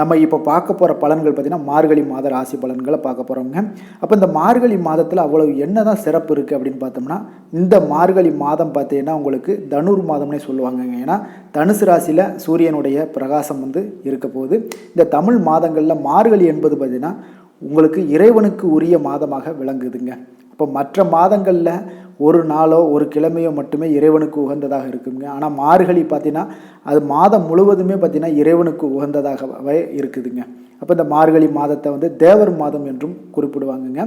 நம்ம இப்போ பார்க்க போகிற பலன்கள் பார்த்திங்கன்னா மார்கழி மாத ராசி பலன்களை பார்க்க போகிறோங்க அப்போ இந்த மார்கழி மாதத்தில் அவ்வளவு என்ன தான் சிறப்பு இருக்குது அப்படின்னு பார்த்தோம்னா இந்த மார்கழி மாதம் பார்த்தீங்கன்னா உங்களுக்கு தனுர் மாதம்னே சொல்லுவாங்கங்க. ஏன்னா தனுசு ராசியில் சூரியனுடைய பிரகாசம் வந்து இருக்க போகுது. இந்த தமிழ் மாதங்களில் மார்கழி என்பது பார்த்திங்கன்னா உங்களுக்கு இறைவனுக்கு உரிய மாதமாக விளங்குதுங்க. இப்போ மற்ற மாதங்களில் ஒரு நாளோ ஒரு கிழமையோ மட்டுமே இறைவனுக்கு உகந்ததாக இருக்குங்க. ஆனால் மார்கழி பார்த்தீங்கன்னா அது மாதம் முழுவதுமே பார்த்தீங்கன்னா இறைவனுக்கு உகந்ததாகவே இருக்குதுங்க. அப்போ இந்த மார்கழி மாதத்தை வந்து தேவர் மாதம் என்றும் குறிப்பிடுவாங்கங்க.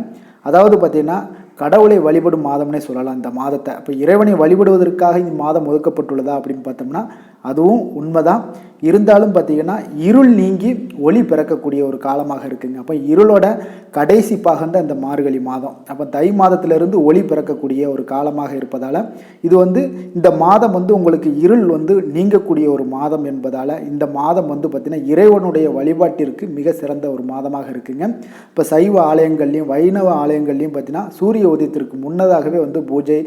அதாவது பார்த்தீங்கன்னா கடவுளை வழிபடும் மாதம்னே சொல்லலாம் இந்த மாதத்தை. அப்போ இறைவனை வழிபடுவதற்காக இந்த மாதம் ஒதுக்கப்பட்டுள்ளதா அப்படின்னு பார்த்தோம்னா அதுவும் உண்மைதான். இருந்தாலும் பார்த்தீங்கன்னா இருள் நீங்கி ஒளி பிறக்கக்கூடிய ஒரு காலமாக இருக்குங்க. அப்போ இருளோட கடைசி பாகம் தான் இந்த மார்கழி மாதம். அப்போ தை மாதத்திலிருந்து ஒளி பிறக்கக்கூடிய ஒரு காலமாக இருப்பதால் இது வந்து இந்த மாதம் வந்து உங்களுக்கு இருள் வந்து நீங்கக்கூடிய ஒரு மாதம் என்பதால் இந்த மாதம் வந்து பார்த்திங்கன்னா இறைவனுடைய வழிபாட்டிற்கு மிக சிறந்த ஒரு மாதமாக இருக்குங்க. இப்போ சைவ ஆலயங்கள்லையும் வைணவ ஆலயங்கள்லையும் பார்த்தீங்கன்னா சூரிய உதயத்திற்கு முன்னதாகவே வந்து பூஜை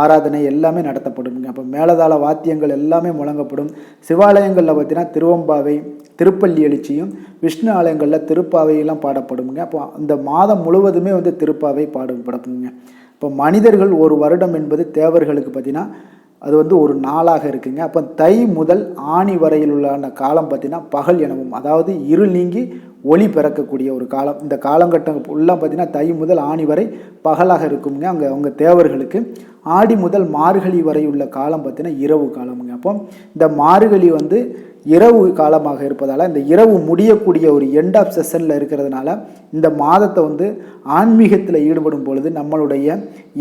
ஆராதனை எல்லாமே நடத்தப்படுங்க அப்போ மேலதாள வாத்தியங்கள் எல்லாமே முழங்கப்படும். சிவாலயங்களில் பார்த்தீங்கன்னா திருவம்பாவை திருப்பள்ளி எழுச்சியும் விஷ்ணு ஆலயங்களில் திருப்பாவையெல்லாம் பாடப்படுங்க. அப்போ அந்த மாதம் முழுவதுமே வந்து திருப்பாவை பாடப்படுங்க இப்போ மனிதர்கள் ஒரு வருடம் என்பது தேவர்களுக்கு பார்த்தீங்கன்னா அது வந்து ஒரு நாளாக இருக்குங்க. அப்போ தை முதல் ஆணி வரையில் உள்ள காலம் பார்த்தீங்கன்னா பகல் எனவும் அதாவது இருள் நீங்கி ஒளி பிறக்கக்கூடிய ஒரு காலம். இந்த காலங்கட்டம் ஃபுல்லாக பார்த்தீங்கன்னா தை முதல் ஆணி வரை பகலாக இருக்குங்க அங்கே அவங்க தேவர்களுக்கு ஆடி முதல் மார்கழி வரை உள்ள காலம் பார்த்தீங்கன்னா இரவு காலமுங்க. அப்போ இந்த மார்கழி வந்து இரவு காலமாக இருப்பதால் இந்த இரவு முடியக்கூடிய ஒரு எண்ட் ஆஃப் செஷனில் இருக்கிறதுனால இந்த மாதத்தை வந்து ஆன்மீகத்தில் ஈடுபடும் பொழுது நம்மளுடைய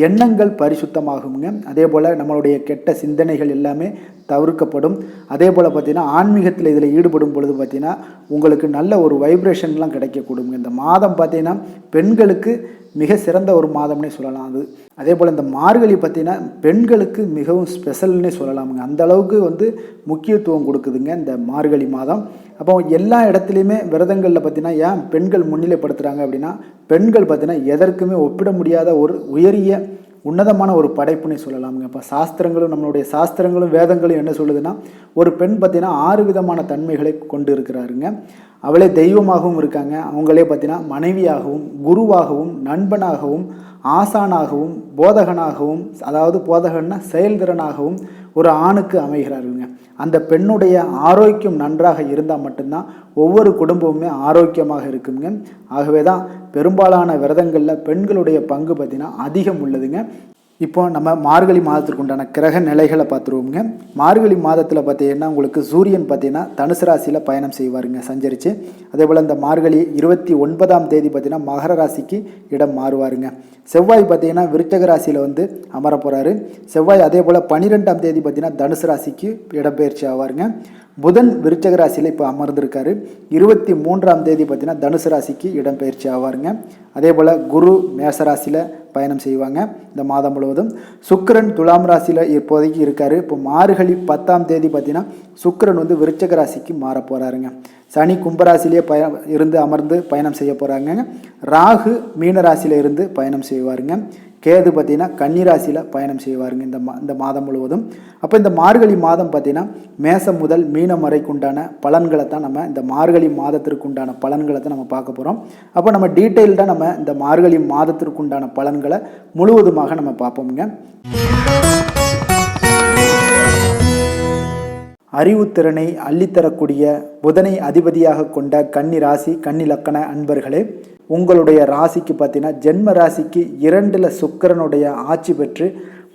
எண்ணங்கள் பரிசுத்தமாகுங்க அதே போல் நம்மளுடைய கெட்ட சிந்தனைகள் எல்லாமே தவிர்க்கப்படும். அதே போல் பார்த்திங்கன்னா ஆன்மீகத்தில் இதில் ஈடுபடும் பொழுது பார்த்திங்கன்னா உங்களுக்கு நல்ல ஒரு வைப்ரேஷன்லாம் கிடைக்கக்கூடும். இந்த மாதம் பார்த்திங்கன்னா பெண்களுக்கு மிக சிறந்த ஒரு மாதம்னே சொல்லலாம் அது. அதே போல் இந்த மார்கழி பார்த்திங்கன்னா பெண்களுக்கு மிகவும் ஸ்பெஷல்னே சொல்லலாமுங்க. அந்த அளவுக்கு வந்து முக்கியத்துவம் கொடுக்குதுங்க இந்த மார்கழி மாதம். அப்போ எல்லா இடத்துலையுமே விரதங்களில் பார்த்தீங்கன்னா ஏன் பெண்கள் முன்னிலைப்படுத்துகிறாங்க அப்படின்னா பெண்கள் பார்த்தீங்கன்னா எதற்குமே ஒப்பிட முடியாத ஒரு உயரிய உன்னதமான ஒரு படைப்புன்னு சொல்லலாமுங்க. இப்போ சாஸ்திரங்களும் நம்மளுடைய சாஸ்திரங்களும் வேதங்களும் என்ன சொல்லுதுன்னா ஒரு பெண் பார்த்தீங்கன்னா ஆறு விதமான தன்மைகளை கொண்டு இருக்கிறாருங்க அவளே தெய்வமாகவும் இருக்காங்க. அவங்களே பார்த்தீங்கன்னா மனைவியாகவும் குருவாகவும் நண்பனாகவும் ஆசானாகவும் போதகனாகவும் அதாவது போதகன்னா செயல்திறனாகவும் ஒரு ஆணுக்கு அமைகிறாருங்க அந்த பெண்ணுடைய ஆரோக்கியம் நன்றாக இருந்தால் மட்டும்தான் ஒவ்வொரு குடும்பமுமே ஆரோக்கியமாக இருக்குங்க ஆகவே தான் பெரும்பாலான விரதங்களில் பெண்களுடைய பங்கு பார்த்திங்கன்னா அதிகம் உள்ளதுங்க. இப்போ நம்ம மார்கழி மாதத்திற்கு உண்டான கிரக நிலைகளை பார்த்துருவோங்க மார்கழி மாதத்தில் பார்த்தீங்கன்னா உங்களுக்கு சூரியன் பார்த்தீங்கன்னா தனுசு ராசியில் பயணம் செய்வாருங்க சஞ்சரித்து அதே போல் இந்த மார்கழி இருபத்தி ஒன்பதாம் தேதி பார்த்தீங்கன்னா மகர ராசிக்கு இடம் மாறுவாருங்க. செவ்வாய் பார்த்தீங்கன்னா விருச்சக ராசியில் வந்து அமர போகிறாரு செவ்வாய் அதே போல் பன்னிரெண்டாம் தேதி பார்த்தீங்கன்னா தனுசு ராசிக்கு இடம்பெயர்ச்சி ஆவாருங்க. புதன் விருச்சக ராசியில் இப்போ அமர்ந்திருக்காரு. இருபத்தி மூன்றாம் தேதி பார்த்தீங்கன்னா தனுசு ராசிக்கு இடம்பெயர்ச்சி ஆவாருங்க. அதே போல் குரு மேச ராசியில் பயணம் செய்வாங்க இந்த மாதம் முழுவதும். சுக்கரன் துலாம் ராசியில் இப்போதைக்கு இருக்கார். இப்போ மார்கழி பத்தாம் தேதி பார்த்தீங்கன்னா சுக்கரன் வந்து விருச்சக ராசிக்கு மாற போகிறாருங்க சனி கும்பராசிலேயே பய இருந்து அமர்ந்து பயணம் செய்ய போகிறாங்க ராகு மீன ராசியில் இருந்து பயணம் செய்வாருங்க. கேது பார்த்தீங்கன்னா கன்னிராசியில் பயணம் செய்வாருங்க இந்த மா இந்த மாதம் முழுவதும். அப்போ இந்த மார்கழி மாதம் பார்த்திங்கன்னா மேசம் முதல் மீனம் வரைக்குண்டான பலன்களை தான் நம்ம இந்த மார்கழி மாதத்திற்கு உண்டான பலன்களை தான் நம்ம பார்க்க போகிறோம் அப்போ நம்ம டீட்டெயில்டாக நம்ம இந்த மார்கழி மாதத்திற்குண்டான பலன்களை முழுவதுமாக நம்ம பார்ப்போமுங்க. அறிவுத்திறனை அள்ளித்தரக்கூடிய புதனை அதிபதியாக கொண்ட கன்னி ராசி கன்னி லக்கண அன்பர்களே உங்களுடைய ராசிக்கு பார்த்தீங்கன்னா ஜென்ம ராசிக்கு இரண்டில் சுக்கரனுடைய ஆட்சி பெற்று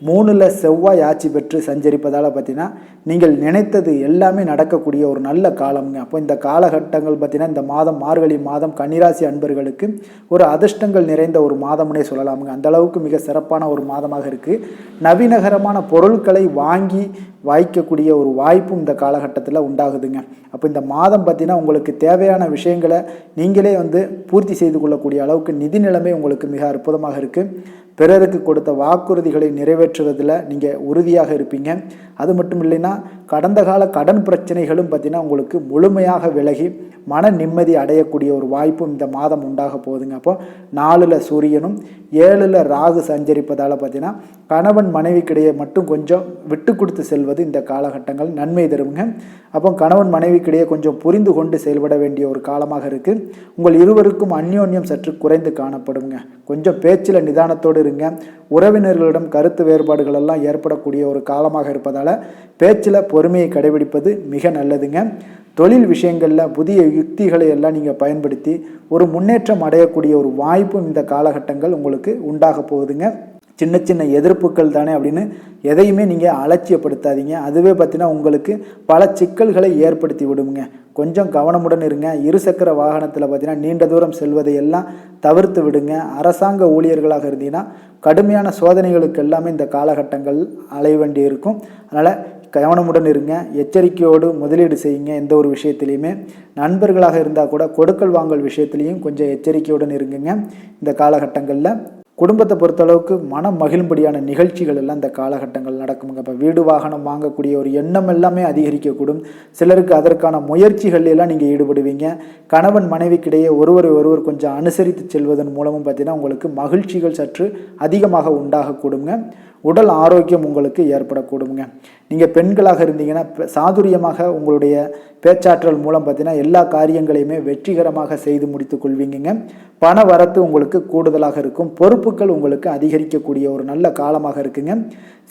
மூணில் செவ்வாய் ஆட்சி பெற்று சஞ்சரிப்பதால் பார்த்தீங்கன்னா நீங்கள் நினைத்தது எல்லாமே நடக்கக்கூடிய ஒரு நல்ல காலம்ங்க அப்போ இந்த காலகட்டங்கள் பார்த்தீங்கன்னா இந்த மாதம் மார்கழி மாதம் கன்னிராசி அன்பர்களுக்கு ஒரு அதிர்ஷ்டங்கள் நிறைந்த ஒரு மாதம்னே சொல்லலாமுங்க அந்த அளவுக்கு மிக சிறப்பான ஒரு மாதமாக இருக்குது நவீனகரமான பொருட்களை வாங்கி வாய்க்கக்கூடிய ஒரு வாய்ப்பும் இந்த காலகட்டத்தில் உண்டாகுதுங்க. அப்போ இந்த மாதம் பார்த்தீங்கன்னா உங்களுக்கு தேவையான விஷயங்களை நீங்களே வந்து பூர்த்தி செய்து கொள்ளக்கூடிய அளவுக்கு நிதி நிலைமை உங்களுக்கு மிக அற்புதமாக இருக்குது பிறருக்கு கொடுத்த வாக்குறுதிகளை நிறைவேற்றுவதில் நீங்கள் உறுதியாக இருப்பீங்க. அது மட்டும் இல்லைன்னா கடந்த கால கடன் பிரச்சனைகளும் பார்த்தீங்கன்னா உங்களுக்கு முழுமையாக விலகி மன நிம்மதி அடையக்கூடிய ஒரு வாய்ப்பும் இந்த மாதம் உண்டாக போகுதுங்க. அப்போ நாலில் சூரியனும் ஏழில் ராகு சஞ்சரிப்பதால் பார்த்தீங்கன்னா கணவன் மனைவிக்கிடையே மட்டும் கொஞ்சம் விட்டு கொடுத்து செல்வது இந்த காலகட்டங்கள் நன்மை தருங்க. அப்போ கணவன் மனைவிக்கிடையே கொஞ்சம் புரிந்து கொண்டு செயல்பட வேண்டிய ஒரு காலமாக இருக்குது உங்கள் இருவருக்கும் அந்யோன்யம் சற்று குறைந்து காணப்படுங்க. கொஞ்சம் பேச்சில் நிதானத்தோடு இருங்க. உறவினர்களிடம் கருத்து வேறுபாடுகள் எல்லாம் ஏற்படக்கூடிய ஒரு காலமாக இருப்பதால் பேச்சில் பொறுமையை கடைபிடிப்பது மிக நல்லதுங்க. தொழில் விஷயங்களில் புதிய யுக்திகளை எல்லாம் நீங்கள் பயன்படுத்தி ஒரு முன்னேற்றம் அடையக்கூடிய ஒரு வாய்ப்பும் இந்த காலகட்டங்கள் உங்களுக்கு உண்டாக போகுதுங்க. சின்ன சின்ன எதிர்ப்புகள் தானே அப்படின்னு எதையுமே நீங்கள் அலட்சியப்படுத்தாதீங்க. அதுவே பார்த்தீங்கன்னா உங்களுக்கு பல சிக்கல்களை ஏற்படுத்தி விடுங்க. கொஞ்சம் கவனமுடன் இருங்க. இருசக்கர வாகனத்தில் பார்த்தீங்கன்னா நீண்ட தூரம் செல்வதை எல்லாம் தவிர்த்து விடுங்க. அரசாங்க ஊழியர்களாக இருந்தீங்கன்னா கடுமையான சோதனைகளுக்கு எல்லாமே இந்த காலகட்டங்கள் அலைய வேண்டி இருக்கும் அதனால் கவனமுடன் இருங்க. எச்சரிக்கையோடு முதலீடு செய்யுங்க. எந்த ஒரு விஷயத்துலையுமே. நண்பர்களாக இருந்தால் கூட கொடுக்கல் வாங்கல் விஷயத்துலையும் கொஞ்சம் எச்சரிக்கையுடன் இருங்குங்க. இந்த காலகட்டங்களில் குடும்பத்தை பொறுத்தளவுக்கு மனம் மகிழும்படியான நிகழ்ச்சிகள் எல்லாம் இந்த காலகட்டங்கள் நடக்குங்க இப்போ வீடு வாகனம் வாங்கக்கூடிய ஒரு எண்ணம் எல்லாமே அதிகரிக்கக்கூடும். சிலருக்கு அதற்கான முயற்சிகள் எல்லாம் நீங்கள் ஈடுபடுவீங்க. கணவன் மனைவிக்கிடையே ஒருவரை ஒருவர் கொஞ்சம் அனுசரித்து செல்வதன் மூலமும் பார்த்தீங்கன்னா உங்களுக்கு மகிழ்ச்சிகள் சற்று அதிகமாக உண்டாகக்கூடுங்க. உடல் ஆரோக்கியம் உங்களுக்கு ஏற்படக்கூடுங்க. நீங்கள் பெண்களாக இருந்தீங்கன்னா சாதுரியமாக உங்களுடைய பேச்சாற்றல் மூலம் பார்த்தீங்கன்னா எல்லா காரியங்களையுமே வெற்றிகரமாக செய்து முடித்து கொள்வீங்க பண வரத்து உங்களுக்கு கூடுதலாக இருக்கும். பொறுப்பு பொறுப்புகள் உங்களுக்கு அதிகரிக்கக்கூடிய ஒரு நல்ல காலமாக இருக்குங்க.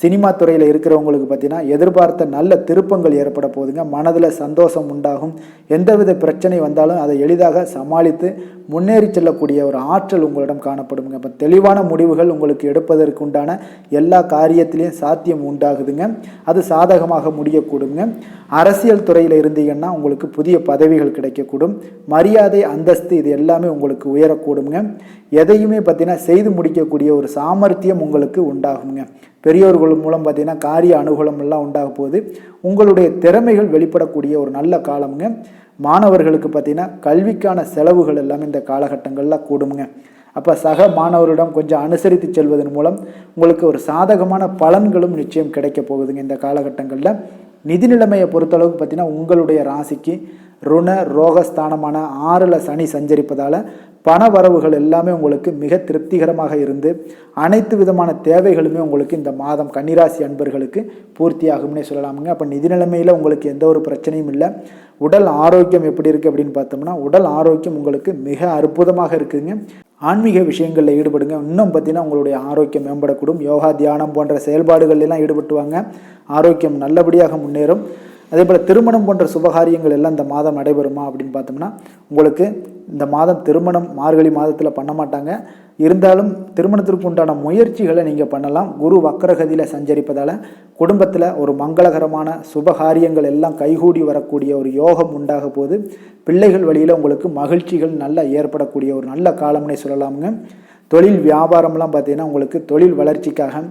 சினிமா துறையில் இருக்கிறவங்களுக்கு பார்த்தீங்கன்னா எதிர்பார்த்த நல்ல திருப்பங்கள் ஏற்பட போகுதுங்க. மனதில் சந்தோஷம் உண்டாகும். எந்தவித பிரச்சனை வந்தாலும் அதை எளிதாக சமாளித்து முன்னேறி செல்லக்கூடிய ஒரு ஆற்றல் உங்களிடம் காணப்படுங்க. இப்போ தெளிவான முடிவுகள் உங்களுக்கு எடுப்பதற்கு உண்டான எல்லா காரியத்திலையும் சாத்தியம் உண்டாகுதுங்க. அது சாதகமாக முடியக்கூடுங்க. அரசியல் துறையில் இருந்தீங்கன்னா உங்களுக்கு புதிய பதவிகள் கிடைக்கக்கூடும். மரியாதை அந்தஸ்து இது எல்லாமே உங்களுக்கு உயரக்கூடுங்க. எதையுமே பார்த்தீங்கன்னா செய்து முடிக்கக்கூடிய ஒரு சாமர்த்தியம் உங்களுக்கு உண்டாகுங்க. பெரியோர்கள் மூலம் பார்த்தீங்கன்னா காரிய அனுகூலம் எல்லாம் உண்டாக போகுது. உங்களுடைய திறமைகள் வெளிப்படக்கூடிய ஒரு நல்ல காலமுங்க. மாணவர்களுக்கு பார்த்தீங்கன்னா கல்விக்கான செலவுகள் எல்லாமே இந்த காலகட்டங்களில் கூடுங்க அப்போ சக மாணவரிடம் கொஞ்சம் அனுசரித்து செல்வதன் மூலம் உங்களுக்கு ஒரு சாதகமான பலன்களும் நிச்சயம் கிடைக்க போகுதுங்க இந்த காலகட்டங்களில். நிதி நிலைமையை பொறுத்தளவுக்கு பார்த்தீங்கன்னா உங்களுடைய ராசிக்கு ருண ரோகஸ்தானமான ஆறில் சனி சஞ்சரிப்பதால் பண வரவுகள் எல்லாமே உங்களுக்கு மிக திருப்திகரமாக இருந்து அனைத்து விதமான தேவைகளுமே உங்களுக்கு இந்த மாதம் கன்னிராசி அன்பர்களுக்கு பூர்த்தியாகும்னே சொல்லலாமுங்க. அப்போ நிதி நிலைமையில் உங்களுக்கு எந்த ஒரு பிரச்சனையும் இல்லை. உடல் ஆரோக்கியம் எப்படி இருக்குது அப்படின்னு பார்த்தோம்னா உடல் ஆரோக்கியம் உங்களுக்கு மிக அற்புதமாக இருக்குதுங்க ஆன்மீக விஷயங்களில் ஈடுபடுங்க. இன்னும் பார்த்தீங்கன்னா உங்களுடைய ஆரோக்கியம் மேம்படக்கூடும். யோகா தியானம் போன்ற செயல்பாடுகள் எல்லாம் ஈடுபட்டுவாங்க. ஆரோக்கியம் நல்லபடியாக முன்னேறும். அதே போல் திருமணம் போன்ற சுபகாரியங்கள் எல்லாம் இந்த மாதம் நடைபெறுமா அப்படின்னு பார்த்தோம்னா உங்களுக்கு இந்த மாதம் திருமணம் மார்கழி மாதத்தில் பண்ண மாட்டாங்க. இருந்தாலும் திருமணத்திற்கு உண்டான முயற்சிகளை நீங்கள் பண்ணலாம். குரு வக்கரகதியில் சஞ்சரிப்பதால் குடும்பத்தில் ஒரு மங்களகரமான சுபகாரியங்கள் எல்லாம் கைகூடி வரக்கூடிய ஒரு யோகம் உண்டாக போது பிள்ளைகள் வழியில் உங்களுக்கு மகிழ்ச்சிகள் நல்லா ஏற்படக்கூடிய ஒரு நல்ல காலம்னே சொல்லலாமுங்க. தொழில் வியாபாரம்லாம் பார்த்தீங்கன்னா உங்களுக்கு தொழில் வளர்ச்சிக்காக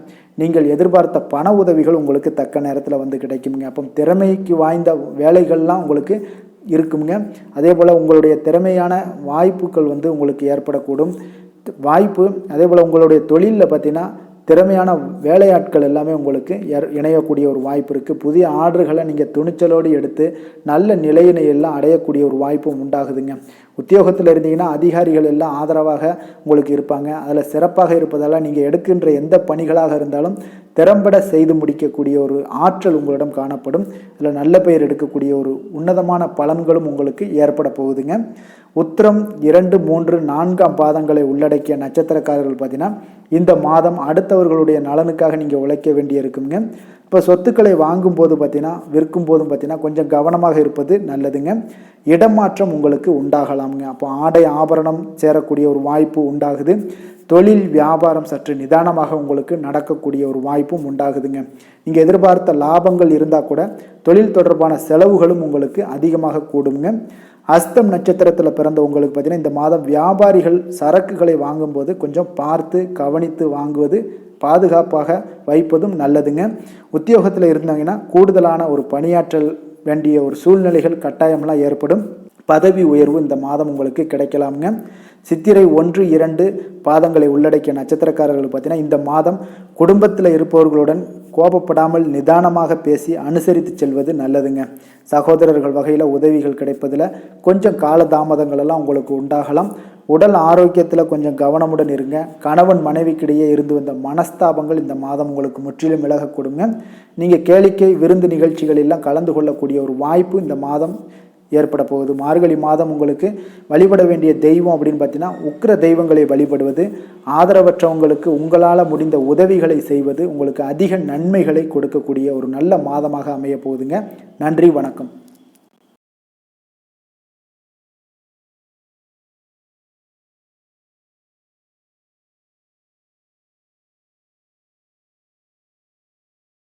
நீங்கள் எதிர்பார்த்த பண உதவிகள் உங்களுக்கு தக்க நேரத்தில் வந்து கிடைக்குங்க அப்போ திறமைக்கு வாய்ந்த வேலைகள்லாம் உங்களுக்கு இருக்குங்க. அதே போல் உங்களுடைய திறமையான வாய்ப்புகள் வந்து உங்களுக்கு ஏற்படக்கூடும். வாய்ப்பு அதே போல் உங்களுடைய தொழிலில் பார்த்தீங்கன்னா திறமையான வேலையாட்கள் எல்லாமே உங்களுக்கு இணையக்கூடிய ஒரு வாய்ப்பு இருக்குது புதிய ஆர்டர்களை நீங்கள் துணிச்சலோடு எடுத்து நல்ல நிலையினை எல்லாம் அடையக்கூடிய ஒரு வாய்ப்பும் உண்டாகுதுங்க. உத்தியோகத்தில் இருந்தீங்கன்னா அதிகாரிகள் எல்லாம் ஆதரவாக உங்களுக்கு இருப்பாங்க. அதில் சிறப்பாக இருப்பதால் நீங்கள் எடுக்கின்ற எந்த பணிகளாக இருந்தாலும் திறம்பட செய்து முடிக்கக்கூடிய ஒரு ஆற்றல் உங்களிடம் காணப்படும். அதில் நல்ல பெயர் எடுக்கக்கூடிய ஒரு உன்னதமான பலன்களும் உங்களுக்கு ஏற்பட போகுதுங்க. உத்திரம் இரண்டு மூன்று நான்காம் பாதங்களை உள்ளடக்கிய நட்சத்திரக்காரர்கள் பார்த்தீங்கன்னா இந்த மாதம் அடுத்த அடுத்தவர்களுடைய நலனுக்காக நீங்கள் உழைக்க வேண்டிய இருக்குங்க. இப்போ சொத்துக்களை வாங்கும்போது பார்த்தீங்கன்னா விற்கும் போதும் பார்த்தீங்கன்னா கொஞ்சம் கவனமாக இருப்பது நல்லதுங்க. இடமாற்றம் உங்களுக்கு உண்டாகலாமுங்க. அப்போ ஆடை ஆபரணம் சேரக்கூடிய ஒரு வாய்ப்பு உண்டாகுது. தொழில் வியாபாரம் சற்று நிதானமாக உங்களுக்கு நடக்கக்கூடிய ஒரு வாய்ப்பும் உண்டாகுதுங்க. நீங்கள் எதிர்பார்த்த லாபங்கள் இருந்தால் கூட தொழில் தொடர்பான செலவுகளும் உங்களுக்கு அதிகமாக கூடுங்க. அஸ்தம் நட்சத்திரத்தில் பிறந்த உங்களுக்கு பார்த்தீங்கன்னா இந்த மாதம் வியாபாரிகள் சரக்குகளை வாங்கும்போது கொஞ்சம் பார்த்து கவனித்து வாங்குவது பாதுகாப்பாக வைப்பதும் நல்லதுங்க. உத்தியோகத்தில் இருந்தாங்கன்னா கூடுதலான ஒரு பணியாற்றல் வேண்டிய ஒரு சூழ்நிலைகள் கட்டாயமெல்லாம் ஏற்படும். பதவி உயர்வு இந்த மாதம் உங்களுக்கு கிடைக்கலாமுங்க. சித்திரை ஒன்று இரண்டு பாதங்களை உள்ளடக்கிய நட்சத்திரக்காரர்கள் பார்த்தீங்கன்னா இந்த மாதம் குடும்பத்தில் இருப்பவர்களுடன் கோபப்படாமல் நிதானமாக பேசி அனுசரித்து செல்வது நல்லதுங்க. சகோதரர்கள் வகையில் உதவிகள் கிடைப்பதில் கொஞ்சம் காலதாமதங்கள் எல்லாம் உங்களுக்கு உண்டாகலாம். உடல் ஆரோக்கியத்தில் கொஞ்சம் கவனமுடன் இருங்க. கணவன் மனைவிக்கிடையே இருந்து வந்த மனஸ்தாபங்கள் இந்த மாதம் உங்களுக்கு முற்றிலும் விலக கொடுங்க. நீங்கள் கேளிக்கை விருந்து நிகழ்ச்சிகள் எல்லாம் கலந்து கொள்ளக்கூடிய ஒரு வாய்ப்பு இந்த மாதம் ஏற்பட போகுது. மார்கழி மாதம் உங்களுக்கு வழிபட வேண்டிய தெய்வம் அப்படின்னு பார்த்தீங்கன்னா உக்கிர தெய்வங்களை வழிபடுவது ஆதரவற்றவங்களுக்கு உங்களால் முடிந்த உதவிகளை செய்வது உங்களுக்கு அதிக நன்மைகளை கொடுக்கக்கூடிய ஒரு நல்ல மாதமாக அமைய போகுதுங்க. நன்றி வணக்கம்.